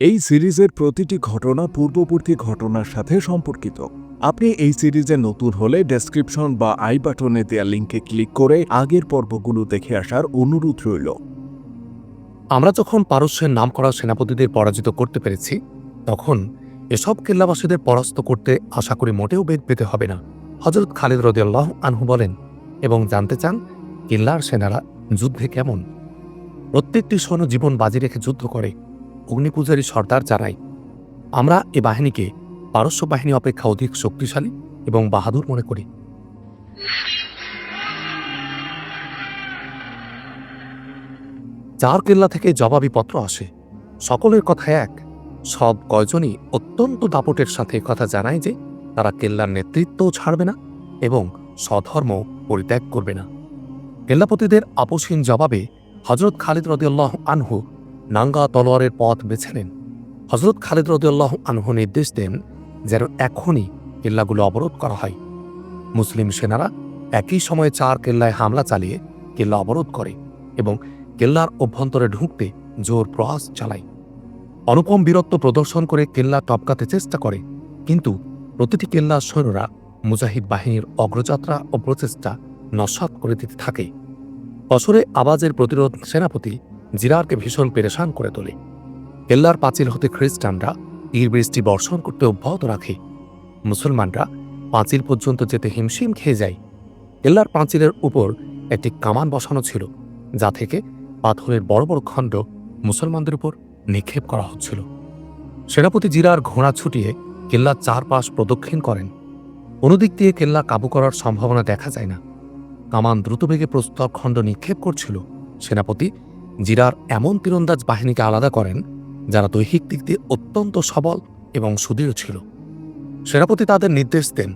এই সিরিজের প্রতিটি ঘটনা পূর্ববর্তী ঘটনার সাথে সম্পর্কিত। আপনি এই সিরিজে নতুন হলে ডেসক্রিপশন বা আই বাটনে দেওয়া লিঙ্কে ক্লিক করে আগের পর্বগুলো দেখে আসার অনুরোধ রইল। আমরা যখন পারস্যের নামকরা সেনাপতিদের পরাজিত করতে পেরেছি, তখন এসব কেল্লাবাসীদের পরাস্ত করতে আশা করি মোটেও বেদ পেতে হবে না। হজরত খালিদ রদিয়াল্লাহ আনহু বলেন, এবং জানতে চান, কেল্লার সেনারা যুদ্ধে কেমন? প্রত্যেকটি সৈন্য জীবন বাজি রেখে যুদ্ধ করে অগ্নিপূজারী সর্দার জানাই, আমরা এ বাহিনীকে পারস্য বাহিনী অপেক্ষা অধিক শক্তিশালী এবং বাহাদুর মনে করি। চার কেল্লা থেকে জবাবি পত্র আসে, সকলের কথা এক। সব কয়জনই অত্যন্ত দাপটের সাথে কথা জানায় যে, তারা কেল্লার নেতৃত্বও ছাড়বে না এবং স্বধর্ম পরিত্যাগ করবে না। কেল্লাপতিদের আপোষহীন জবাবে হজরত খালিদ রদিয়াল্লাহ আনহু নাঙ্গা তলোয়ারের পথ বেছে নেন। হজরত খালিদ রদিয়াল্লাহ আনহু নির্দেশ দেন যেন এখনই কেল্লাগুলো অবরোধ করা হয়। মুসলিম সেনারা একই সময়ে চার কেল্লায় হামলা চালিয়ে কেল্লা অবরোধ করে এবং কেল্লার অভ্যন্তরে ঢুকতে জোর প্রয়াস চালায়। অনুপম বীরত্ব প্রদর্শন করে কেল্লা টপকাতে চেষ্টা করে, কিন্তু প্রতিটি কেল্লার সৈন্যরা মুজাহিদ বাহিনীর অগ্রযাত্রা ও প্রচেষ্টা নস্বাত করে দিতে থাকে। বছরে আবাজের প্রতিরোধ সেনাপতি জিরারকে ভীষণ পেরেশান করে তোলে। কেল্লার পাঁচিল হতে খ্রিস্টানরা তীর বৃষ্টি বর্ষণ করতে অব্যাহত রাখে। মুসলমানরা পাঁচিল পর্যন্ত যেতে হিমশিম খেয়ে যায়। কেল্লার পাঁচিলের উপর একটি কামান বসানো ছিল, যা থেকে পাথরের বড় বড় খণ্ড মুসলমানদের উপর নিক্ষেপ করা হচ্ছিল। সেনাপতি জিরার ঘোড়া ছুটিয়ে কেল্লার চারপাশ প্রদক্ষিণ করেন। অনুদিক দিয়ে কেল্লা কাবু করার সম্ভাবনা দেখা যায় না। কামান দ্রুতবেগে প্রস্তর খণ্ড নিক্ষেপ করছিল। সেনাপতি জিরার এমন তীরন্দাজ বাহিনীকে আলাদা করেন, যারা দৈহিক দিক দিয়ে অত্যন্ত সবল এবং সুদৃঢ় ছিল। সেনাপতি তাদের নির্দেশ দেন,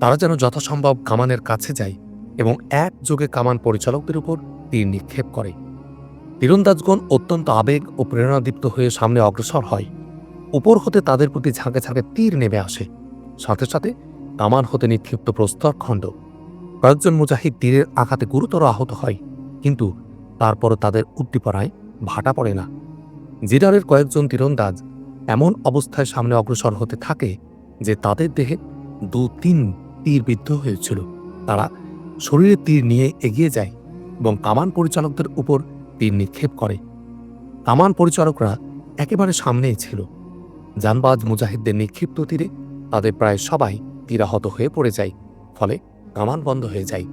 তারা যেন যথাসম্ভব কামানের কাছে যায় এবং একযোগে কামান পরিচালকদের উপর তীর নিক্ষেপ করে। তীরন্দাজগণ অত্যন্ত আবেগ ও প্রেরণাদীপ্ত হয়ে সামনে অগ্রসর হয়। উপর হতে তাদের প্রতি ঝাঁকে ঝাঁকে তীর নেমে আসে। সাথে সাথে কামান হতে নিক্ষিপ্ত প্রস্তর খণ্ড। কয়েকজন মুজাহিদ তীরের আঘাতে গুরুতর আহত হয়, কিন্তু তারপরও তাদের উদ্দীপনায় ভাটা পড়ে না। জিরারের কয়েকজন তীরন্দাজ এমন অবস্থায় সামনে অগ্রসর হতে থাকে যে তাদের দেহে দু তিন তীর বিদ্ধ হয়েছিল। তারা শরীরে তীর নিয়ে এগিয়ে যায় এবং কামান পরিচালকদের উপর তীর নিক্ষেপ করে। কামান পরিচালকরা একেবারে সামনেই ছিল। জানবাজ মুজাহিদদের নিক্ষিপ্ত তীরে তাদের প্রায় সবাই তীরাহত হয়ে পড়ে যায়, ফলে কামান বন্ধ হয়ে যায়।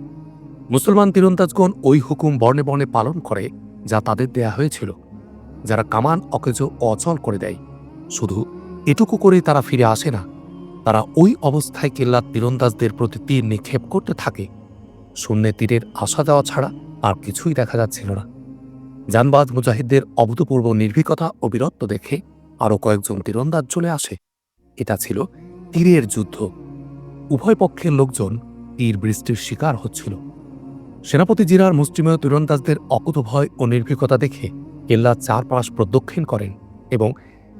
মুসলমান তীরন্দাজগণ ওই হুকুম বর্ণে বর্ণে পালন করে যা তাদের দেয়া হয়েছিল, যারা কামান, অকেজ অচল করে দেয়। শুধু এটুকু করেই তারা ফিরে আসে না, তারা ওই অবস্থায় কেল্লার তীরন্দাজদের প্রতি তীর নিক্ষেপ করতে থাকে। শূন্যে তীরের আসা যাওয়া ছাড়া আর কিছুই দেখা যাচ্ছিল না। জানবাজ মুজাহিদদের অভূতপূর্ব নির্ভীকতা ও বীরত্ব দেখে আরও কয়েকজন তীরন্দাজ চলে আসে। এটা ছিল তীরের যুদ্ধ। উভয় পক্ষের লোকজন তীর বৃষ্টির শিকার হচ্ছিল। সেনাপতি জিরার মুষ্টিমেয় তীরন্দাজদের অকুত ভয় ও নির্ভীকতা দেখে কেল্লার চারপাশ প্রদক্ষিণ করেন এবং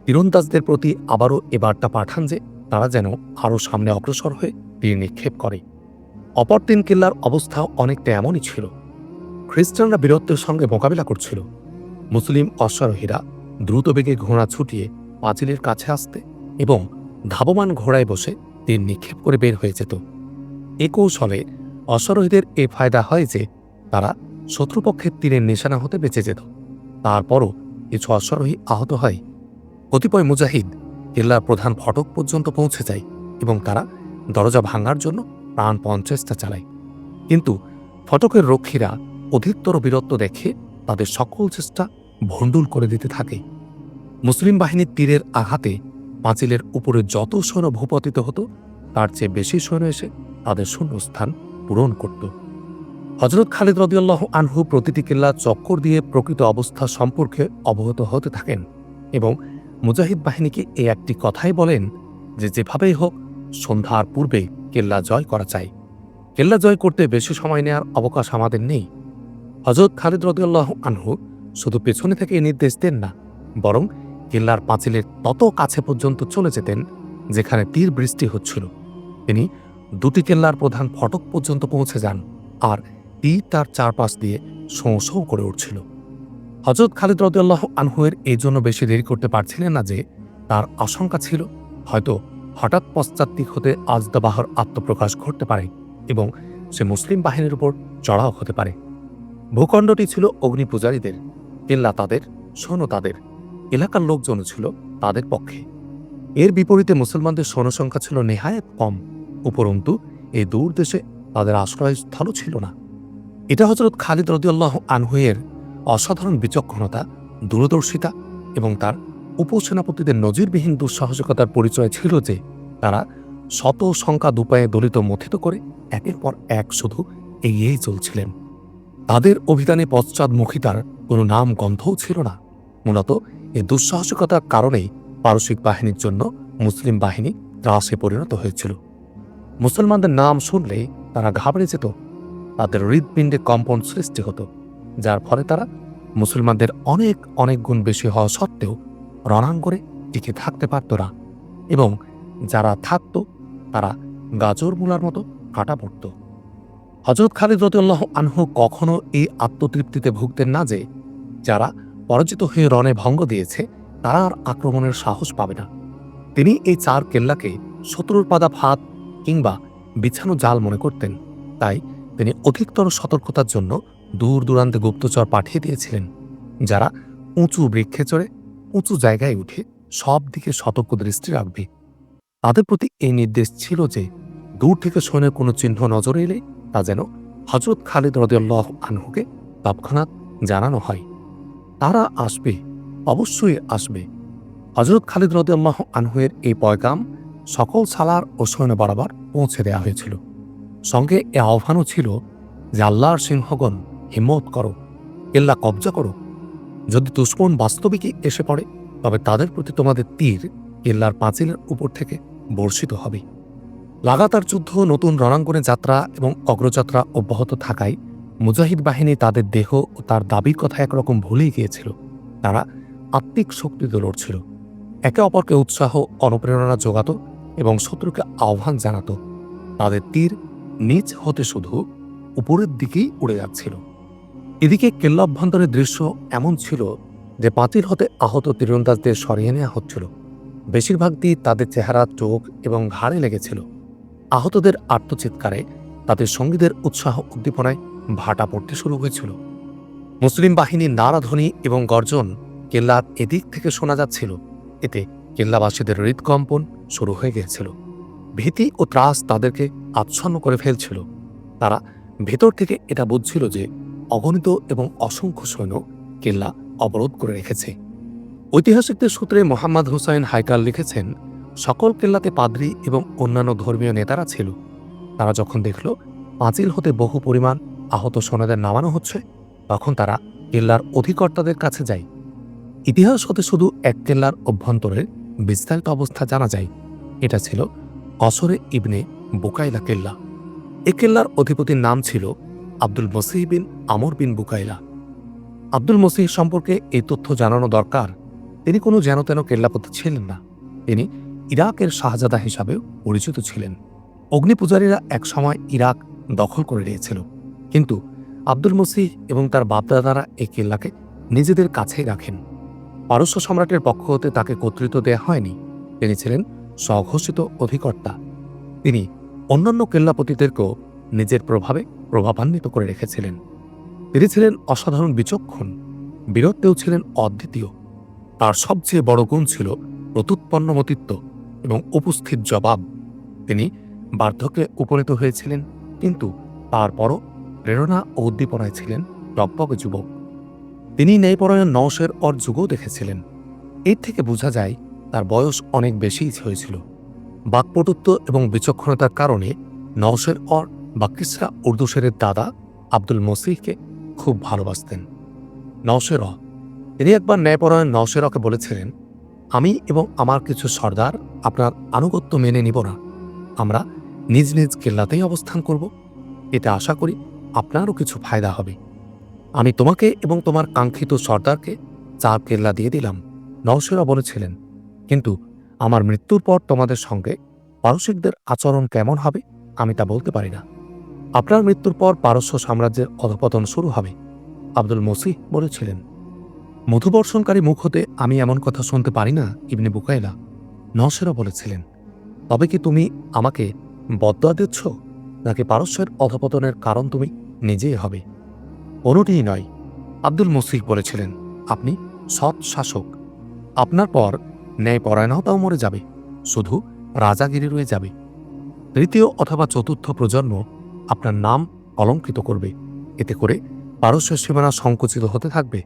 তীরন্দাজদের প্রতি আবারও এ বার্তা পাঠান যে তারা যেন আরও সামনে অগ্রসর হয়ে তীর নিক্ষেপ করে। অপর তিন কেল্লার অবস্থা অনেকটা এমনই ছিল। খ্রিস্টানরা বীরত্বের সঙ্গে মোকাবিলা করছিল। মুসলিম অশ্বারোহীরা দ্রুত বেগে ঘোড়া ছুটিয়ে পাঁচিলের কাছে আসতে এবং ধাবমান ঘোড়ায় বসে তীর নিক্ষেপ করে বের হয়ে যেত। এ কৌশলে অশ্বারোহীদের এ ফায়দা হয় যে, তারা শত্রুপক্ষের তীরের নিশানা হতে বেঁচে যেত। তারপরও কিছু অশ্বারোহী আহত হয়। কতিপয় মুজাহিদ কেল্লার প্রধান ফটক পর্যন্ত পৌঁছে যায় এবং তারা দরজা ভাঙার জন্য প্রাণপণ চেষ্টা চালায়। কিন্তু ফটকের রক্ষীরা অধিকতর বীরত্ব দেখে তাদের সকল চেষ্টা ভণ্ডুল করে দিতে থাকে। মুসলিম বাহিনীর তীরের আঘাতে পাঁচিলের উপরে যত সৈন্য ভূপতিত হতো, তার চেয়ে বেশি সৈন্য এসে তাদের শূন্যস্থান পূরণ করত। হজরত খালিদ রদিয়াল্লাহ আনহু প্রতিটি কেল্লা চক্কর দিয়ে প্রকৃত অবস্থা সম্পর্কে অবগত হতে থাকেন এবং মুজাহিদ বাহিনীকে এই একটি কথাই বলেন যে যেভাবেই হোক, সন্ধ্যার পূর্বে কেল্লা জয় করা চাই। কেল্লা জয় করতে বেশি সময় নেওয়ার অবকাশ আমাদের নেই। হজরত খালিদ রদিয়াল্লাহ আনহু শুধু পেছনে থেকে নির্দেশ দেন না, বরং কেল্লার পাঁচিলের তত কাছে পর্যন্ত চলে যেতেন, যেখানে তীর বৃষ্টি হচ্ছিল। তিনি দুটি কেল্লার প্রধান ফটক পর্যন্ত পৌঁছে যান আর তীর তার চারপাশ দিয়ে শোঁ শোঁ করে উঠছিল। হজরত খালিদ রদিয়াল্লাহ আনহুয়ের এই জন্য বেশি দেরি করতে পারছিলেন না যে তার আশঙ্কা ছিল, হয়তো হঠাৎ পশ্চাত্তিক হতে আজদাবাহর আত্মপ্রকাশ ঘটতে পারে এবং সে মুসলিম বাহিনীর উপর চড়াও হতে পারে। ভূখণ্ডটি ছিল অগ্নি পূজারীদের কেল্লা তাদের, সৈন্য তাদের, এলাকার লোকজন ছিল তাদের পক্ষে। এর বিপরীতে মুসলমানদের সৈন্য সংখ্যা ছিল নেহায়েত কম। উপরন্তু এই দূর দেশে তাদের আশ্রয়স্থলও ছিল না। এটা হজরত খালিদ রদিউল্লাহ আনহুয়ের অসাধারণ বিচক্ষণতা, দূরদর্শিতা এবং তার উপসেনাপতিদের নজিরবিহীন দুঃসাহসিকতার পরিচয় ছিল যে তারা শত সংখ্যা দুপায়ে দলিত মথিত করে একের পর এক শুধু এগিয়েই চলছিলেন। তাদের অভিধানে পশ্চাদমুখিতার কোনো নাম গন্ধও ছিল না। মূলত এই দুঃসাহসিকতার কারণেই পারসিক বাহিনীর জন্য মুসলিম বাহিনী ত্রাসে পরিণত হয়েছিল। মুসলমানদের নাম শুনলেই তারা ঘাবড়ে যেত। তাদের হৃদপিণ্ডে কম্পন সৃষ্টি হতো, যার ফলে তারা মুসলমানদের অনেক অনেক গুণ বেশি হওয়া সত্ত্বেও রণাঙ্গরে টিকে থাকতে পারত না এবং যারা থাকত, তারা গাজর মূলার মতো কাটা পড়ত। হজরত খালিদ রতুল্লাহ আনহু কখনো এই আত্মতৃপ্তিতে ভুগতেন না যে, যারা পরাজিত হয়ে রণে ভঙ্গ দিয়েছে, তারা আর আক্রমণের সাহস পাবে না। তিনি এই চার কেল্লাকে শত্রুর পাদা ফাঁদ কিংবা বিছানো জাল মনে করতেন। তাই তিনি অধিকতর সতর্কতার জন্য দূর দূরান্তে গুপ্তচর পাঠিয়ে দিয়েছিলেন, যারা উঁচু বৃক্ষে চড়ে উঁচু জায়গায় উঠে সব দিকে সতর্ক দৃষ্টি রাখবে। তাদের প্রতি এই নির্দেশ ছিল যে, দূর থেকে সৈন্যের কোনো চিহ্ন নজরে এলে তা যেন হজরত খালিদ রদিয়াল্লাহ আনহুকে তৎক্ষণাৎ জানানো হয়। তারা আসবে, অবশ্যই আসবে। হজরত খালিদ রদিয়াল্লাহ আনহুয়ের এই পয়গাম সকল সালার ও সৈন্য বরাবর পৌঁছে দেওয়া হয়েছিল। সঙ্গে এ আহ্বানও ছিল যে আল্লাহর সিংহগণ হিম্মত করো, কেল্লা কবজা করো। যদি দুশ্মন বাস্তবিকই এসে পড়ে, তবে তাদের প্রতি তোমাদের তীর কেল্লার পাঁচিলের উপর থেকে বর্ষিত হবে। লাগাতার যুদ্ধ, নতুন রণাঙ্গনে যাত্রা এবং অগ্রযাত্রা অব্যাহত থাকায় মুজাহিদ বাহিনী তাদের দেহ ও তার দাবির কথা একরকম ভুলেই গিয়েছিল। তারা আত্মিক শক্তিতে লড়ছিল। একে অপরকে উৎসাহ, অনুপ্রেরণা যোগাত এবং শত্রুকে আহ্বান জানাত, তাদের তীর নিচ হতে শুধু উপরের দিকেই উড়ে যাচ্ছিল। এদিকে কেল্লা অভ্যন্তরের দৃশ্য এমন ছিল যে পাঁচিল হতে আহত তীরন্দাজদের সরিয়ে নেওয়া হচ্ছিল। বেশিরভাগ দিয়ে তাদের চেহারা, চোখ এবং ঘাড়ে লেগেছিল। আহতদের আত্মচিৎকারে তাদের সঙ্গীদের উৎসাহ উদ্দীপনায় ভাটা পড়তে শুরু হয়েছিল। মুসলিম বাহিনীর নারাধ্বনি এবং গর্জন কেল্লার এদিক থেকে শোনা যাচ্ছিল। এতে কেল্লাবাসীদের হৃদকম্পন শুরু হয়ে গিয়েছিল। ভীতি ও ত্রাস তাদেরকে আচ্ছন্ন করে ফেলছিল। তারা ভেতর থেকে এটা বুঝছিল যে অগণিত এবং অসংখ্য সৈন্য কেল্লা অবরোধ করে রেখেছে। ঐতিহাসিকদের সূত্রে মোহাম্মদ হুসাইন হাইকাল লিখেছেন, সকল কেল্লাতে পাদ্রী এবং অন্যান্য ধর্মীয় নেতারা ছিল। তারা যখন দেখল পাঁচিল হতে বহু পরিমাণ আহত সোনাদের নামানো হচ্ছে, তখন তারা কেল্লার অধিকর্তাদের কাছে যায়। ইতিহাস হতে শুধু এক কেল্লার অভ্যন্তরের বিস্তারিত অবস্থা জানা যায়। এটা ছিল অসরে ইবনে বুকাইলা কেল্লা। এ কেল্লার অধিপতির নাম ছিল আব্দুল মসিহ বিন আমর বিন বুকাইলা। আব্দুল মসিহ সম্পর্কে এই তথ্য জানানো দরকার। তিনি কোনো যেন তেন কেল্লাপতি ছিলেন না। তিনি ইরাকের শাহজাদা হিসাবেও পরিচিত ছিলেন। অগ্নিপূজারীরা একসময় ইরাক দখল করে নিয়েছিল। কিন্তু আব্দুল মসিহ এবং তার বাপদাদারা এই কেল্লাকে নিজেদের কাছেই রাখেন। পারস্য সম্রাটের পক্ষ হতে তাকে কর্তৃত্ব দেয়া হয়নি। তিনি ছিলেন স্বঘোষিত অধিকর্তা। তিনি অন্যান্য কেল্লাপতিদেরকেও নিজের প্রভাবে প্রভাবান্বিত করে রেখেছিলেন। তিনি ছিলেন অসাধারণ বিচক্ষণ। বীরত্বেও ছিলেন অদ্বিতীয়। তার সবচেয়ে বড় গুণ ছিল প্রত্যুৎপন্নমতিত্ব এবং উপস্থিত জবাব। তিনি বার্ধক্যে উপনীত হয়েছিলেন, কিন্তু তারপরও প্রেরণা ও উদ্দীপনায় ছিলেন টকবক যুবক। তিনি ন্যায়পরায়ণ নওশের অর যুগও দেখেছিলেন। এর থেকে বোঝা যায়, তার বয়স অনেক বেশিই হয়েছিল। বাকপটুত্ব এবং বিচক্ষণতার কারণে নওশের অর বা কিসরা উর্দুশেরের দাদা আব্দুল মসিহকে খুব ভালোবাসতেন। নওশের অ। তিনি একবার ন্যায়পরায়ণ নওশেরকে বলেছিলেন, আমি এবং আমার কিছু সর্দার আপনার আনুগত্য মেনে নিব না। আমরা নিজ নিজ কেল্লাতেই অবস্থান করব। এতে আশা করি আপনারও কিছু ফায়দা হবে। আমি তোমাকে এবং তোমার কাঙ্ক্ষিত সর্দারকে চার কেল্লা দিয়ে দিলাম, নওশেরা বলেছিলেন। কিন্তু আমার মৃত্যুর পর তোমাদের সঙ্গে পারসিকদের আচরণ কেমন হবে, আমি তা বলতে পারি না। আপনার মৃত্যুর পর পারস্য সাম্রাজ্যের অধপতন শুরু হবে, আব্দুল মসিহ বলেছিলেন। মধুবর্ষণকারী মুখ হতে আমি এমন কথা শুনতে পারি না, ইবনে বুকাইলা নসেরা বলেছিলেন। তবে কি তুমি আমাকে বদয়া দিচ্ছ, নাকি পারস্যের অধপতনের কারণ তুমি নিজেই হবে? কোনোটিই নয়, আব্দুল মসিহ বলেছিলেন, আপনি সৎ শাসক। আপনার পর ন্যায় পরায়ণতাও মরে যাবে, শুধু রাজাগিরি রয়ে যাবে। তৃতীয় অথবা চতুর্থ প্রজন্ম আপনার নাম অলঙ্কৃত করবে। এতে করে পারস্য সীমানা সংকুচিত হতে থাকবে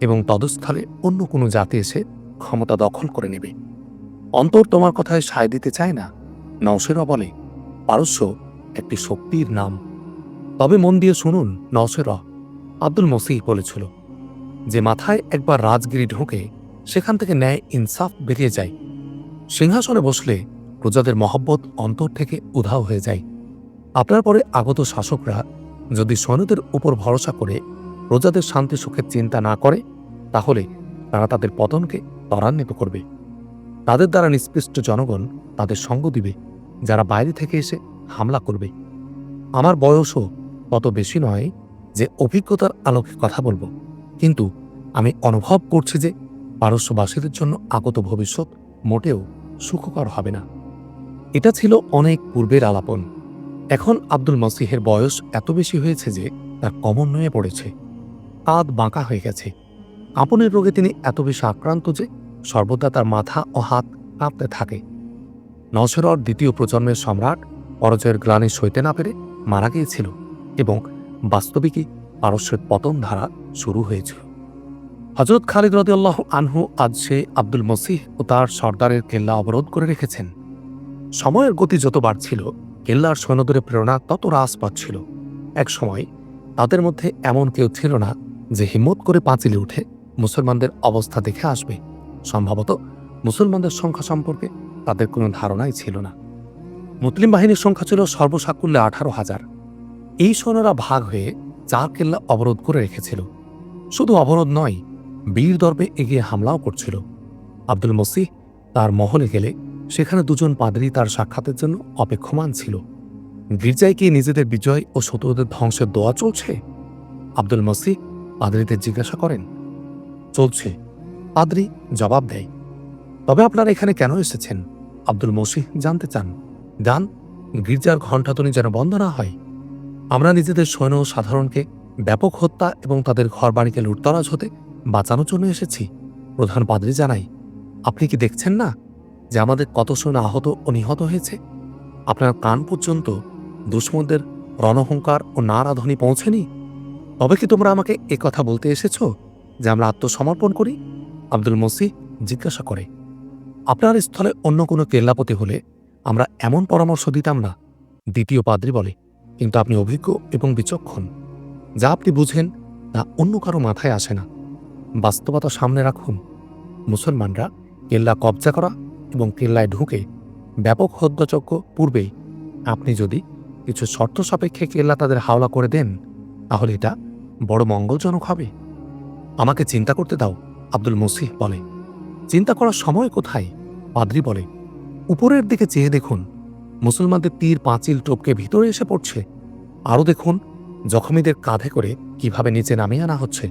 এবং তদস্থলে অন্য কোনো জাতি এসে ক্ষমতা দখল করে নেবে। অন্তর তোমার কথায় সায় দিতে চায় না, নওশেরা বলে পারস্য একটি শক্তির নাম। তবে মন দিয়ে শুনুন, নওশেরা আব্দুল মসিহ বলেছিল যে মাথায় একবার রাজগিরি ঢোকে সেখান থেকে ন্যায় ইনসাফ বেরিয়ে যায়। সিংহাসনে বসলে প্রজাদের মহব্বত অন্তর থেকে উধাও হয়ে যায়। আপনার পরে আগত শাসকরা যদি সৈন্যদের উপর ভরসা করে প্রজাদের শান্তি সুখের চিন্তা না করে, তাহলে তারা তাদের পতনকে ত্বরান্বিত করবে। তাদের দ্বারা নিষ্পৃষ্ট জনগণ তাদের সঙ্গ দিবে, যারা বাইরে থেকে এসে হামলা করবে। আমার বয়সও তত বেশি নয় যে অভিজ্ঞতার আলোকে কথা বলব। কিন্তু আমি অনুভব করছি যে পারস্যবাসীদের জন্য আগত ভবিষ্যৎ মোটেও সুখকর হবে না। এটা ছিল অনেক পূর্বের আলাপন। এখন আব্দুল মসিহের বয়স এত বেশি হয়েছে যে তার কমন নয়ে পড়েছে। কাঁধ বাঁকা হয়ে গেছে। আপনের রোগে তিনি এত বেশি আক্রান্ত যে সর্বদা তার মাথা ও হাত কাঁপতে থাকে। নসরর দ্বিতীয় প্রজন্মের সম্রাট পরাজয়ের গ্লানি সইতে না পেরে মারা গিয়েছিল এবং বাস্তবিকই পারস্যের পতন ধারা শুরু হয়েছিল। হজরত খালিদ রদিয়াল্লাহ আনহু আজ সে আব্দুল মসিহ ও তার সর্দারের কেল্লা অবরোধ করে রেখেছেন। সময়ের গতি যত বাড়ছিল, কেল্লার সৈন্যদের প্রেরণা তত হ্রাস পাচ্ছিল। এক সময় তাদের মধ্যে এমন কেউ ছিল না যে হিম্মত করে পাঁচিলে উঠে মুসলমানদের অবস্থা দেখে আসবে। সম্ভবত মুসলমানদের সংখ্যা সম্পর্কে তাদের কোনো ধারণাই ছিল না। মুসলিম বাহিনীর সংখ্যা ছিল সর্বসাকুল্যে আঠারো হাজার। এই সৈন্যরা ভাগ হয়ে চার কেল্লা অবরোধ করে রেখেছিল। শুধু অবরোধ নয়, বীর দর্বে এগিয়ে হামলাও করছিল। আব্দুল মসিহ তার মহলে গেলে সেখানে দুজন পাদ্রী তার সাক্ষাতের জন্য অপেক্ষমান ছিল। গির্জায় কি নিজেদের বিজয় ও শত্রুদের ধ্বংসের দোয়া চলছে? আব্দুল মসিহ পাদ্রীদের জিজ্ঞাসা করেন। চলছে, পাদ্রী জবাব দেয়। তবে আপনারা এখানে কেন এসেছেন? আব্দুল মসিহ জানতে চান। যান গির্জার ঘণ্টাতনি যেন বন্ধ না হয়। আমরা নিজেদের সৈন্য সাধারণকে ব্যাপক হত্যা এবং তাদের ঘরবাড়িকে লুটতরাজ হতে বাঁচানোর জন্য এসেছি। প্রধান পাদ্রী জানাই, আপনি কি দেখছেন না যে আমাদের কত সৈন্য আহত ও নিহত হয়েছে? আপনার কান পর্যন্ত দুশ্মনদের রণহংকার ও নারাধ্বনি পৌঁছেনি? তবে কি তোমরা আমাকে এ কথা বলতে এসেছ যে আমরা আত্মসমর্পণ করি? আব্দুল মসি জিজ্ঞাসা করে, আপনার স্থলে অন্য কোনো কেল্লাপতি হলে আমরা এমন পরামর্শ দিতাম না? দ্বিতীয় পাদ্রী বলে কিন্তু আপনি অভিজ্ঞ এবং বিচক্ষণ। যা আপনি বুঝেন তা অন্য কারও মাথায় আসে না। বাস্তবতা সামনে রাখুন। মুসলমানরা কেল্লা কবজা করা এবং কেল্লায় ঢুকে ব্যাপক হত্যাযজ্ঞ পূর্বেই। আপনি যদি কিছু শর্ত সাপেক্ষে কেল্লা তাদের হাওলা করে দেন, তাহলে এটা বড় মঙ্গলজনক হবে। আমাকে চিন্তা করতে দাও, আব্দুল মসিহ বলে। চিন্তা করার সময় কোথায়? পাদ্রি বলে। উপরের দিকে চেয়ে দেখুন। মুসলমানদের তীর, পাঁচিল, টোপকে ভিতরে এসে পড়ছে। আরও দেখুন, জখমীদের কাঁধে করে কীভাবে নিচে নামিয়ে আনা হচ্ছে।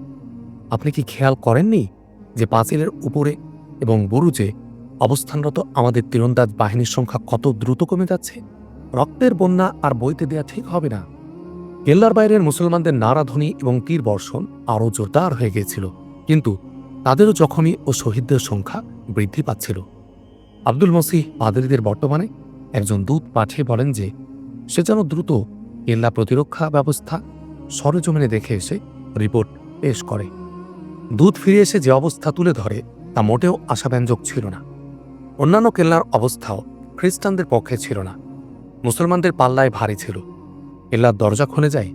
আপনি কি খেয়াল করেননি যে পাঁচিলের উপরে এবং বুরুজে অবস্থানরত আমাদের তীরন্দাজ বাহিনীর সংখ্যা কত দ্রুত কমে যাচ্ছে? রক্তের বন্যা আর বইতে দেয়া ঠিক হবে না। কেল্লার বাইরের মুসলমানদের নারাধ্বনি এবং তীর বর্ষণ আরও জোরদার হয়ে গিয়েছিল, কিন্তু তাদেরও জখমী ও শহীদদের সংখ্যা বৃদ্ধি পাচ্ছিল। আব্দুল মসিহ পাদরীদের বর্তমানে একজন দূত পাঠিয়ে বলেন যে, সে যেন দ্রুত কেল্লা প্রতিরক্ষা ব্যবস্থা সরেজমিনে দেখে এসে রিপোর্ট পেশ করে। দূত ফিরে এসে যে অবস্থা তুলে ধরে, তা মোটেও আশাব্যঞ্জক ছিল না। অন্যান্য কেল্লার অবস্থাও খ্রিস্টানদের পক্ষে ছিল না। মুসলমানদের পাল্লায় ভারী ছিল। কেল্লার দরজা খুলে যায়,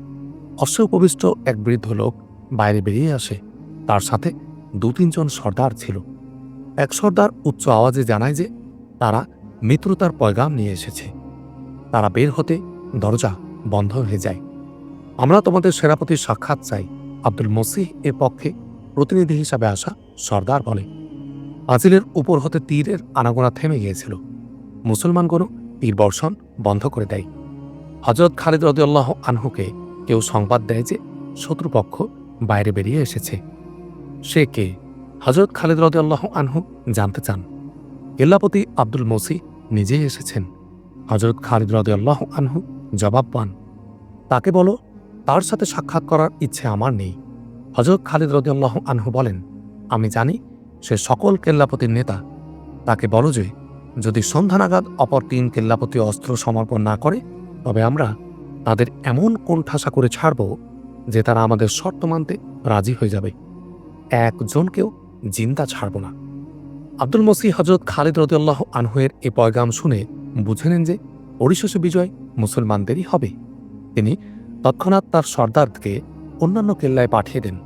অশ্বপবিষ্ট এক বৃদ্ধ লোক বাইরে বেরিয়ে আসে। তার সাথে দু তিনজন সর্দার ছিল। এক সর্দার উচ্চ আওয়াজে জানায় যে, তারা মিত্রতার পয়গাম নিয়ে এসেছে। তারা বের হতে দরজা বন্ধ হয়ে যায়। আমরা তোমাদের সেনাপতির সাক্ষাৎ চাই। আব্দুল মসিহ এর পক্ষে প্রতিনিধি হিসাবে আসা সর্দার বলে। আজিলের উপর হতে তীরের আনাগোনা থেমে গিয়েছিল। মুসলমানগণও তীর বর্ষণ বন্ধ করে দেয়। হজরত খালিদ রদিউল্লাহ আনহুকে কেউ সংবাদ দেয় যে শত্রুপক্ষ বাইরে বেরিয়ে এসেছে। সে কে? হজরত খালিদ রদিয়াল্লাহ আনহু জানতে চান। কেল্লাপতি আব্দুল মসি নিজেই এসেছেন। হজরত খালিদ রদিয়াল্লাহ আনহু জবাব পান তাকে বলো, তার সাথে সাক্ষাৎ করার ইচ্ছে আমার নেই। হজরত খালিদ রদিয়াল্লাহ আনহু বলেন, আমি জানি সে সকল কেল্লাপতির নেতা। তাকে বলো যে, যদি সন্ধ্যা নাগাদ অপর তিন কেল্লাপতি অস্ত্র সমর্পণ না করে, তবে আমরা তাদের এমন কোণঠাসা করে ছাড়ব যে তারা আমাদের শর্ত মানতে রাজি হয়ে যাবে। একজনকেও জিন্দা ছাড়ব না। আব্দুল মসি হজরত খালিদ রদিয়াল্লাহ আনহুয়ের এ পয়গাম শুনে বুঝে নেন যে পরিশেষে বিজয় মুসলমানদেরই হবে। তিনি তৎক্ষণাৎ তার সর্দারকে অন্যান্য কেল্লায় পাঠিয়ে দেন।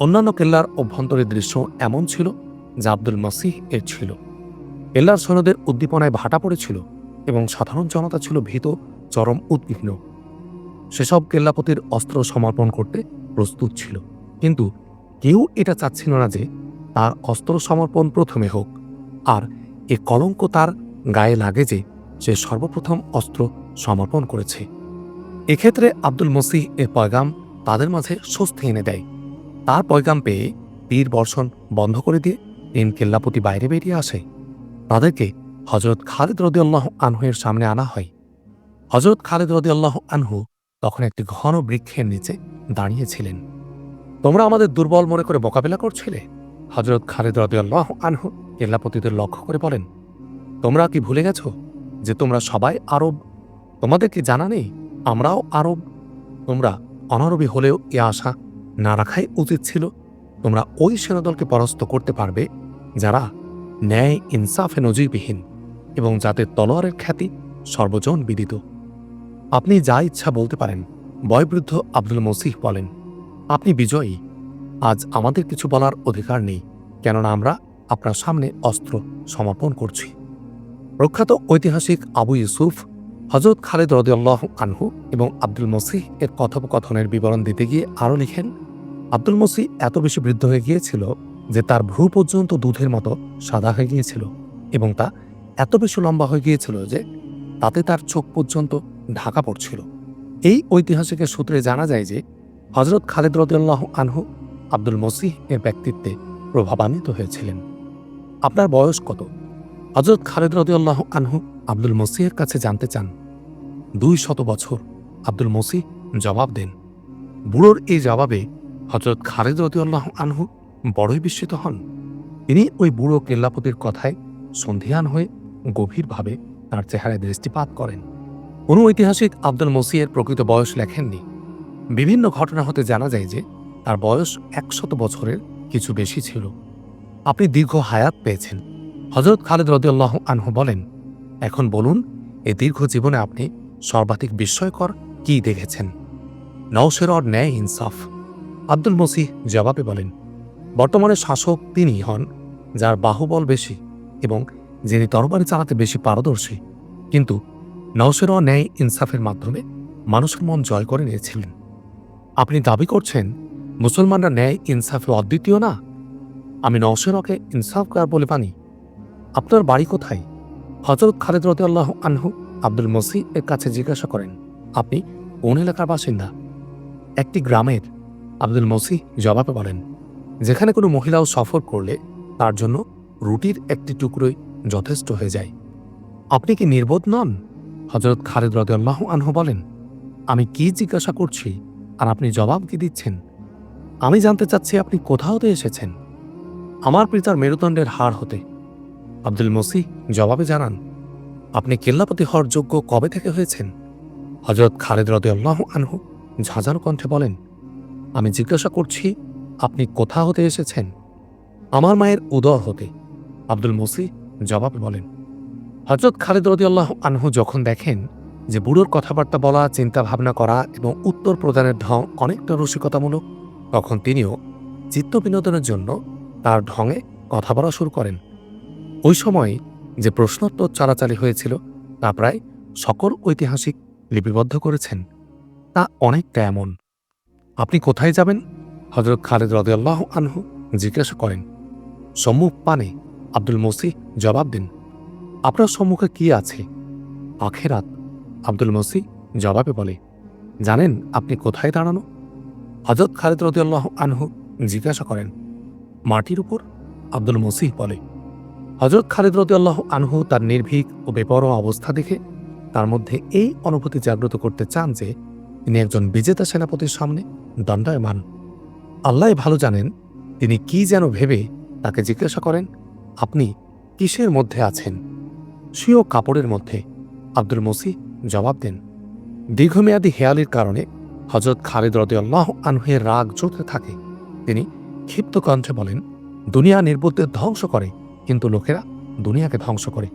অন্যান্য কেল্লার অভ্যন্তরের দৃশ্য এমন ছিল যা আব্দুল মসিহ এর ছিল। কেল্লার সৈন্যদের উদ্দীপনায় ভাটা পড়েছিল এবং সাধারণ জনতা ছিল ভীত, চরম উদ্বিগ্ন। সেসব কেল্লাপতির অস্ত্র সমর্পণ করতে প্রস্তুত ছিল। কিন্তু কেউ এটা চাচ্ছিল না যে তার অস্ত্র সমর্পণ প্রথমে হোক, আর এ কলঙ্ক তার গায়ে লাগে যে সে সর্বপ্রথম অস্ত্র সমর্পণ করেছে। এক্ষেত্রে আব্দুল মসিহ এ পয়গাম তাদের মাঝে স্বস্তি এনে দেয়। তার পয়গাম পেয়ে তীর বর্ষণ বন্ধ করে দিয়ে তিন কেল্লাপতি বাইরে বেরিয়ে আসে। তাদেরকে হজরত খালিদ রদিয়াল্লাহ আনহুয়ের সামনে আনা হয়। হজরত খালিদ রদিয়াল্লাহ আনহু তখন একটি ঘন বৃক্ষের নিচে দাঁড়িয়েছিলেন। তোমরা আমাদের দুর্বল মনে করে মোকাবিলা করছিলে? হজরত খালিদ রদিয়াল্লাহ আনহু কেল্লাপতিদের লক্ষ্য করে বলেন, তোমরা কি ভুলে গেছ যে তোমরা সবাই আরব? তোমাদের কি জানা নেই? আমরাও আরব। তোমরা অনারবী হলেও এ আশা না রাখাই উচিত ছিল। তোমরা ওই সেনাদলকে পরাস্ত করতে পারবে যারা ন্যায় ইনসাফে নজিরবিহীন এবং যাতে তলোয়ারের খ্যাতি সর্বজন বিদিত। আপনি যা ইচ্ছা বলতে পারেন। বয়বৃদ্ধ আব্দুল মসিহ বলেন, আপনি বিজয়ী। আজ আমাদের কিছু বলার অধিকার নেই, কেননা আমরা আপনার সামনে অস্ত্র সমর্পণ করছি। প্রখ্যাত ঐতিহাসিক আবু ইউসুফ হজরত খালেদ রদিয়াল্লাহ আনহু এবং আব্দুল মসিহ এর কথোপকথনের বিবরণ দিতে গিয়ে আরও লিখেন, আব্দুল মসিহ এত বেশি বৃদ্ধ হয়ে গিয়েছিল যে তার ভ্রু পর্যন্ত দুধের মতো সাদা হয়ে গিয়েছিল এবং তা এত বেশি লম্বা হয়ে গিয়েছিল যে তাতে তার চোখ পর্যন্ত ঢাকা পড়ছিল। এই ঐতিহাসিকের সূত্রে জানা যায় যে হজরত খালেদ রদিয়াল্লাহ আনহু আব্দুল মসিহ এর ব্যক্তিত্বে প্রভাবান্বিত হয়েছিলেন। আপনার বয়স কত? হজরত খালেদ রদিয়াল্লাহ আনহু আব্দুল মসিহের কাছে জানতে চান। দুই শত বছর, আব্দুল মসিহ জবাব দেন। বুড়োর এই জবাবে হজরত খালেদ রদিয়াল্লাহ আনহু বড়ই বিস্মিত হন। তিনি ওই বুড়ো কেল্লাপতির কথায় সন্ধিহান হয়ে গভীরভাবে তার চেহারায় দৃষ্টিপাত করেন। কোনো ঐতিহাসিক আব্দুল মসিহের প্রকৃত বয়স লেখেননি। বিভিন্ন ঘটনা হতে জানা যায় যে তার বয়স একশত বছরের কিছু বেশি ছিল। আপনি দীর্ঘ হায়াত পেয়েছেন। হজরত খালেদ রদিউল্লাহ আনহু বলেন, এখন বলুন এই দীর্ঘ জীবনে আপনি সর্বাধিক বিস্ময়কর কি দেখেছেন? নওশের অর ন্যায় ইনসাফ। আব্দুল মসিহ জবাবে বলেন, বর্তমানে শাসক তিনি হন, যার বাহুবল বেশি এবং যিনি তরবারি চালাতে বেশি পারদর্শী। কিন্তু নওশের ন্যায় ইনসাফের মাধ্যমে মানুষের মন জয় করে নিয়েছিলেন। আপনি দাবি করছেন মুসলমানরা ন্যায় ইনসাফে অদ্বিতীয় না? আমি নওশেরকে ইনসাফকার বলে মানি। আপনার বাড়ি কোথায়? হজরত খালেদ রতে আল্লাহ আনহু আব্দুল মসি এর কাছে জিজ্ঞাসা করেন, আপনি কোন এলাকার বাসিন্দা? একটি গ্রামের আব্দুল মসি জবাবে বলেন, যেখানে কোনো মহিলাও সফর করলে তার জন্য রুটির একটি টুকরোই যথেষ্ট হয়ে যায়। আপনি কি নির্বোধ নন? হজরত খালেদ রদিয়াল্লাহ আনহু বলেন, আমি কি জিজ্ঞাসা করছি আর আপনি জবাব কি দিচ্ছেন? আমি জানতে চাচ্ছি আপনি কোথা হতে এসেছেন? আমার পিতার মেরুদণ্ডের হার হতে। আব্দুল মসি জবাবে জানান, আপনি কেল্লাপতি হওয়ার যোগ্য কবে থেকে হয়েছেন? হজরত খালেদ রদিয়াল্লাহ আনহু ঝাঁঝানো কণ্ঠে বলেন, আমি জিজ্ঞাসা করছি, আপনি কোথা হতে এসেছেন? আমার মায়ের উদয় হতে। আব্দুল মসি জবাবে বলেন হজরত খালেদ রদিয়াল্লাহ আনহু যখন দেখেন যে বুড়োর কথাবার্তা বলা, চিন্তা ভাবনা করা এবং উত্তর প্রদানের ঢং অনেকটা রসিকতামূলক তখন তিনিও চিত্ত বিনোদনের জন্য তার ঢঙে কথা বলা শুরু করেন। ওই সময় যে প্রশ্নোত্তর চালাচালি হয়েছিল, তা প্রায় সকল ঐতিহাসিক লিপিবদ্ধ করেছেন। তা অনেকটা এমন। আপনি কোথায় যাবেন? হজরত খালেদ রদিয়াল্লাহ আনহু জিজ্ঞাসা করেন। সম্মুখ পানে আব্দুল মসি জবাব দিন, আপনার সম্মুখে কি আছে? আখেরাত আব্দুল মসি জবাবে বলে, জানেন, আপনি কোথায় দাঁড়ানো? হজরত খালেদ রদিয়াল্লাহ আনহু জিজ্ঞাসা করেন, মাটির উপর? আব্দুল মসিহ বলে হজরত খালিদ রদিয়াল্লাহ আনহু তার নির্ভীক ও বেপরোয়া অবস্থা দেখে তার মধ্যে এই অনুভূতি জাগ্রত করতে চান যে তিনি একজন বিজেতা সেনাপতির সামনে দণ্ডায়মান। আল্লাহ ভালো জানেন তিনি কি যেন ভেবে তাকে জিজ্ঞাসা করেন, আপনি কিসের মধ্যে আছেন? স্বীয় কাপড়ের মধ্যে, আব্দুল মসিহ জবাব দেন। দীর্ঘমেয়াদী হেয়ালির কারণে হজরত খালিদ রদিয়াল্লাহ আনহুয়ের রাগ চলতে থাকে। তিনি ক্ষিপ্ত কণ্ঠে বলেন, দুনিয়া নির্বুদ্ধের ধ্বংস করে, কিন্তু লোকেরা দুনিয়াকে ধ্বংস করে।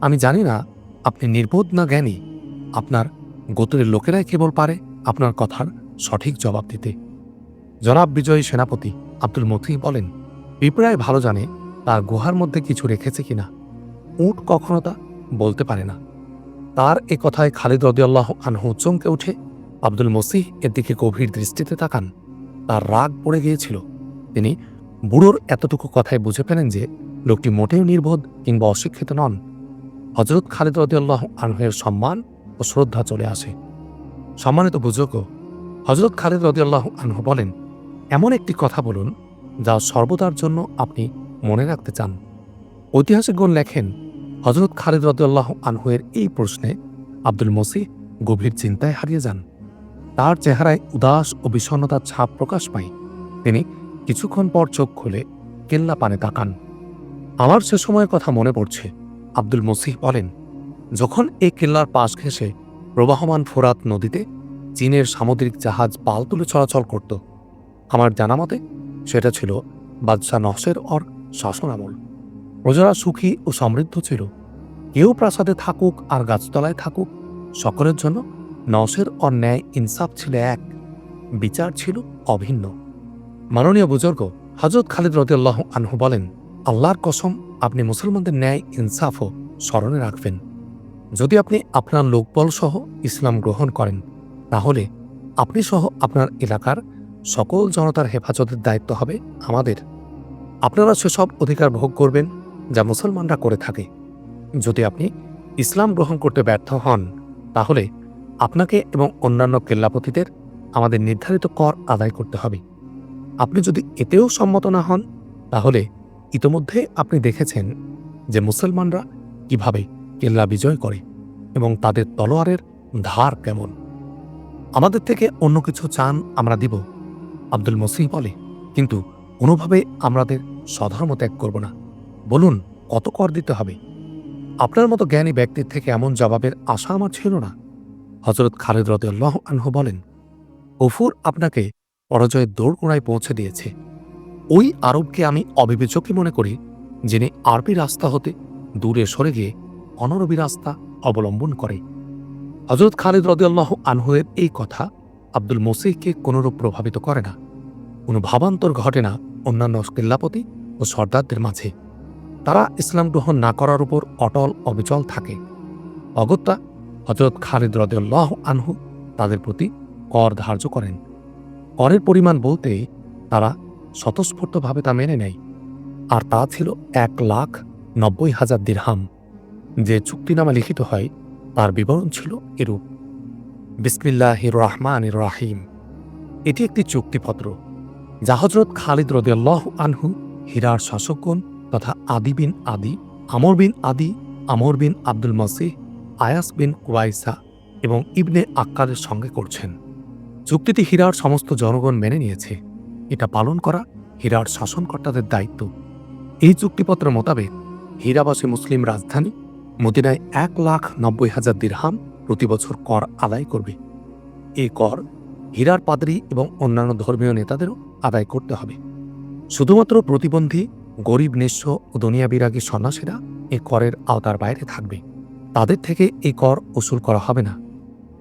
আমি জানি না, আপনি নির্বোধ না জ্ঞানী। আপনার গোত্রের লোকেরাই কেবল পারে আপনার কথার সঠিক জবাব দিতে। জনাব বিজয়ী সেনাপতি আব্দুল মতি বলেন পিঁপড়ায় ভালো জানে তার গুহার মধ্যে কিছু রেখেছে কিনা। উট কখনো তা বলতে পারে না। তার এ কথায় খালিদ রদিয়াল্লাহ আনহু চমকে উঠে আব্দুল মসিহ এর দিকে গভীর দৃষ্টিতে তাকান। তার রাগ পড়ে গিয়েছিল। তিনি বুড়োর এতটুকু কথায় বুঝে ফেলেন যে, লোকটি মোটেও নির্বোধ কিংবা অশিক্ষিত নন। হজরত খালিদ রদিয়াল্লাহ আনহের সম্মান ও শ্রদ্ধা চলে আসে। সম্মানিত বুজুর্গ হজরত খালিদ রদিয়াল্লাহ আনহু বলেন, এমন একটি কথা বলুন, যা সর্বদার জন্য আপনি মনে রাখতে চান। ঐতিহাসিকগণ লেখেন হজরত খালিদ রদিয়াল্লাহ আনহুয়ের এই প্রশ্নে আব্দুল মসিহ গভীর চিন্তায় হারিয়ে যান। তার চেহারায় উদাস ও বিষণ্ণতার ছাপ প্রকাশ পায়। তিনি কিছুক্ষণ পর চোখ খুলে কেল্লা পানে তাকান। আমার সে সময়ের কথা মনে পড়ছে, আব্দুল মসিহ বলেন, যখন এই কেল্লার পাশ ঘেঁষে প্রবাহমান ফোরাত নদীতে চীনের সামুদ্রিক জাহাজ পাল তুলে চলাচল করত, আমার জানা মতে সেটা ছিল বাদশাহ নসের অর শাসনামল প্রজারা সুখী ও সমৃদ্ধ ছিল। কেউ প্রাসাদে থাকুক আর গাছতলায় থাকুক, সকলের জন্য নসের অন্যায়, ইনসাফ ছিল এক, বিচার ছিল অভিন্ন। মাননীয় বুজুর্গ হজরত খালিদ রদিয়াল্লাহ আনহু বলেন, আল্লাহর কসম, আপনি মুসলমানদের ন্যায়, ইনসাফও স্মরণে রাখবেন। যদি আপনি আপনার লোকবল সহ ইসলাম গ্রহণ করেন, তাহলে আপনি সহ আপনার এলাকার সকল জনতার হেফাজতের দায়িত্ব হবে আমাদের। আপনারা সেসব অধিকার ভোগ করবেন যা মুসলমানরা করে থাকে। যদি আপনি ইসলাম গ্রহণ করতে ব্যর্থ হন, তাহলে আপনাকে এবং অন্যান্য কেল্লাপতিদের আমাদের নির্ধারিত কর আদায় করতে হবে। আপনি যদি এতেও সম্মত না হন, তাহলে ইতোমধ্যে আপনি দেখেছেন যে মুসলমানরা কীভাবে কেল্লা বিজয় করে এবং তাদের তলোয়ারের ধার কেমন। আমাদের থেকে অন্য কিছু চান আমরা দিব, আব্দুল মসিহ বলে, কিন্তু কোনোভাবে আমাদের স্বধর্ম ত্যাগ করব না। বলুন, কত কর দিতে হবে? আপনার মতো জ্ঞানী ব্যক্তির থেকে এমন জবাবের আশা আমার ছিল না। হজরত খালিদ রদুল্লাহ আনহু বলেন গফুর আপনাকে পরাজয়ের দৌড়গোড়ায় পৌঁছে দিয়েছে। ওই আরবকে আমি অবিবেচকই মনে করি, যিনি আরবি রাস্তা হতে দূরে সরে গিয়ে অনরবি রাস্তা অবলম্বন করে। হজরত খালিদ রদিয়াল্লাহ আনহুয়ের এই কথা আব্দুল মসিহকে কোনরূপ প্রভাবিত করে না। কোনো ভাবান্তর ঘটে না অন্যান্য কেল্লাপতি ও সর্দারদের মাঝে। তারা ইসলাম গ্রহণ না করার উপর অটল অবিচল থাকে। অগত্যা হজরত খালিদ রদিয়াল্লাহ আনহু তাদের প্রতি কর ধার্য করেন। করের পরিমাণ বলতে তারা স্বতঃস্ফূর্তভাবে তা মেনে নেয়। আর তা ছিল এক লাখ নব্বই হাজার দিরহাম। যে চুক্তিনামা লিখিত হয়, তার বিবরণ ছিল এরূপ। বিসমিল্লাহ রহমান রাহিম। এটি একটি চুক্তিপত্র, যা হজরত খালিদ রদিয়াল্লাহ আনহু, হীরার শাসকগণ তথা আদি বিন আদি, আমর বিন আদি, আমর বিন আব্দুল মসিহ আয়াস বিন কুয়াইসা এবং ইবনে আক্কারের সঙ্গে করছেন। চুক্তিটি হীরার সমস্ত জনগণ মেনে নিয়েছে। এটা পালন করা হীরার শাসনকর্তাদের দায়িত্ব। এই চুক্তিপত্র মোতাবেক হীরাবাসী মুসলিম রাজধানী মদিনায় এক লাখ নব্বই হাজার দিরহাম প্রতি বছর কর আদায় করবে। এই কর হীরার পাদরি এবং অন্যান্য ধর্মীয় নেতাদেরও আদায় করতে হবে। শুধুমাত্র প্রতিবন্ধী, গরিব, নিঃস্ব ও দুনিয়া বিরাগী সন্ন্যাসীরা এ করের আওতার বাইরে থাকবে। তাদের থেকে এই কর উসুল করা হবে না।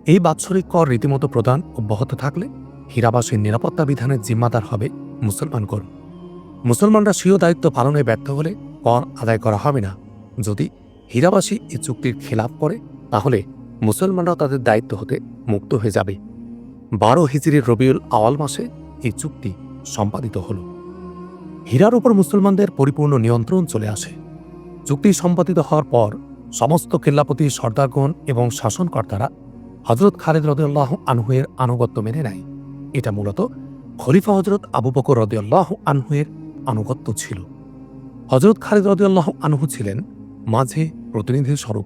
এই বাৎসরিক কর রীতিমতো প্রদান অব্যাহত থাকলে হীরাবাসীর নিরাপত্তা বিধানের জিম্মাদার হবে মুসলমান কর মুসলমানরা স্বীয় দায়িত্ব পালনে ব্যর্থ হলে কর আদায় করা হবে না। যদি হীরাবাসী এই চুক্তির খেলাপ করে, তাহলে মুসলমানরাও তাদের দায়িত্ব হতে মুক্ত হয়ে যাবে। বারো হিজড়ির রবিউল আওয়াল মাসে এই চুক্তি সম্পাদিত হল। হীরার উপর মুসলমানদের পরিপূর্ণ নিয়ন্ত্রণ চলে আসে। চুক্তি সম্পাদিত হওয়ার পর সমস্ত কেল্লাপতি সর্দারগণ এবং শাসনকর্তারা হজরত খালিদ রদুল্লাহ আনহুয়ের আনুগত্য মেনে নেয়। এটা মূলত খলিফা হজরত আবু বকর রদুল্লাহ আনহুয়ের আনুগত্য ছিল। হজরত খালিদ রদিয়াল্লাহ আনহু ছিলেন মাঝে প্রতিনিধির স্বরূপ।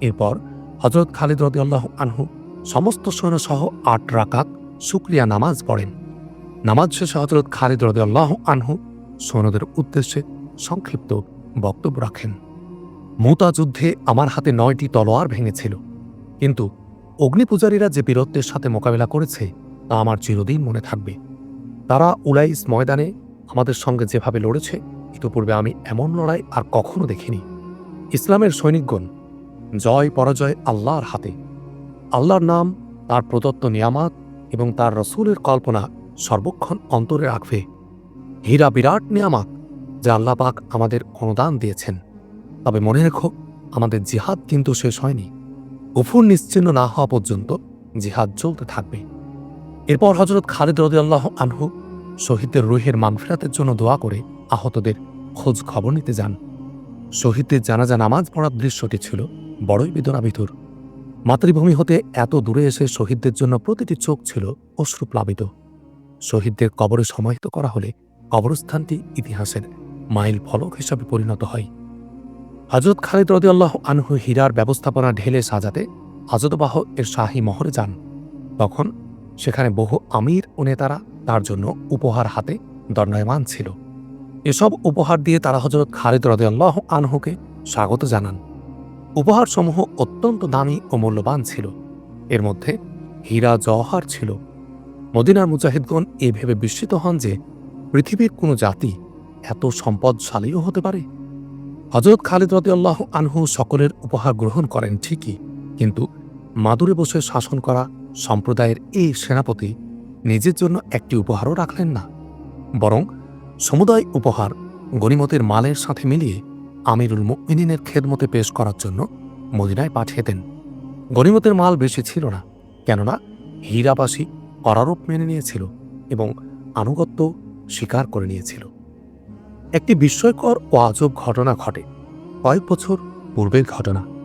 এরপর হজরত খালিদ রদিয়াল্লাহ আনহু সমস্ত সৈন্যসহ আট রাকাত শুক্রিয়া নামাজ পড়েন। নামাজ শেষে হজরত খালিদ রদিয়াল্লাহ আনহু সৈন্যদের উদ্দেশ্যে সংক্ষিপ্ত বক্তব্য রাখেন। মুতা যুদ্ধে আমার হাতে নয়টি তলোয়ার ভেঙেছিল। কিন্তু অগ্নিপূজারীরা যে বীরত্বের সাথে মোকাবিলা করেছে, তা আমার চিরদিন মনে থাকবে। তারা উলাইস ময়দানে আমাদের সঙ্গে যেভাবে লড়েছে, ইতোপূর্বে আমি এমন লড়াই আর কখনো দেখিনি। ইসলামের সৈনিকগণ, জয় পরাজয় আল্লাহর হাতে। আল্লাহর নাম, তার প্রদত্ত নিয়ামাত এবং তার রসুলের কল্পনা সর্বক্ষণ অন্তরে রাখবে। হীরা বিরাট নিয়ামাত, যা আল্লাহ পাক আমাদের অনুদান দিয়েছেন। তবে মনে রেখো, আমাদের জিহাদ কিন্তু শেষ হয়নি। গফুর নিশ্চিন্ন না হওয়া পর্যন্ত জিহাদ চলতে থাকবে। এরপর হজরত খালিদ রদিয়াল্লাহ আনহু শহীদদের রুহের মানফিরাতের জন্য দোয়া করে আহতদের খোঁজ খবর নিতে যান। শহীদদের জানাজা নামাজ পড়ার দৃশ্যটি ছিল বড়ই বেদনাবিধুর মাতৃভূমি হতে এত দূরে এসে শহীদদের জন্য প্রতিটি চোখ ছিল অশ্রুপ্লাবিত শহীদদের কবরে সমাহিত করা হলে কবরস্থানটি ইতিহাসের মাইল ফলক হিসাবে পরিণত হয়। হজরত খালিদ রদিয়াল্লাহ আনহু হীরার ব্যবস্থাপনা ঢেলে সাজাতে হাজতবাহ এর শাহী মহরে যান। তখন সেখানে বহু আমির ও নেতারা তার জন্য উপহার হাতে দণ্ডায়মান ছিল। এসব উপহার দিয়ে তারা হজরত খালিদ রদিয়াল্লাহ আনহুকে স্বাগত জানান। উপহারসমূহ অত্যন্ত দামি ও মূল্যবান ছিল। এর মধ্যে হীরা জওহার ছিল। মদিনার মুজাহিদগণ এ ভেবে বিস্মিত হন যে পৃথিবীর কোনো জাতি এত সম্পদশালীও হতে পারে। হজরত খালিদ রদিয়াল্লাহ আনহু সকলের উপহার গ্রহণ করেন ঠিকই, কিন্তু মাদুরে বসে শাসন করা সম্প্রদায়ের এই সেনাপতি নিজের জন্য একটি উপহারও রাখলেন না। বরং সমুদায় উপহার গনিমতের মালের সাথে মিলিয়ে আমিরুল মুমিনিনের খেদমতে পেশ করার জন্য মদিনায় পাঠিয়ে দেন। গনিমতের মাল বেশি ছিল না, কেননা হীরাবাসী অরারোপ মেনে নিয়েছিল এবং আনুগত্য স্বীকার করে নিয়েছিল। একটি বিস্ময়কর ও আজব ঘটনা ঘটে। কয়েক বছর পূর্বের ঘটনা।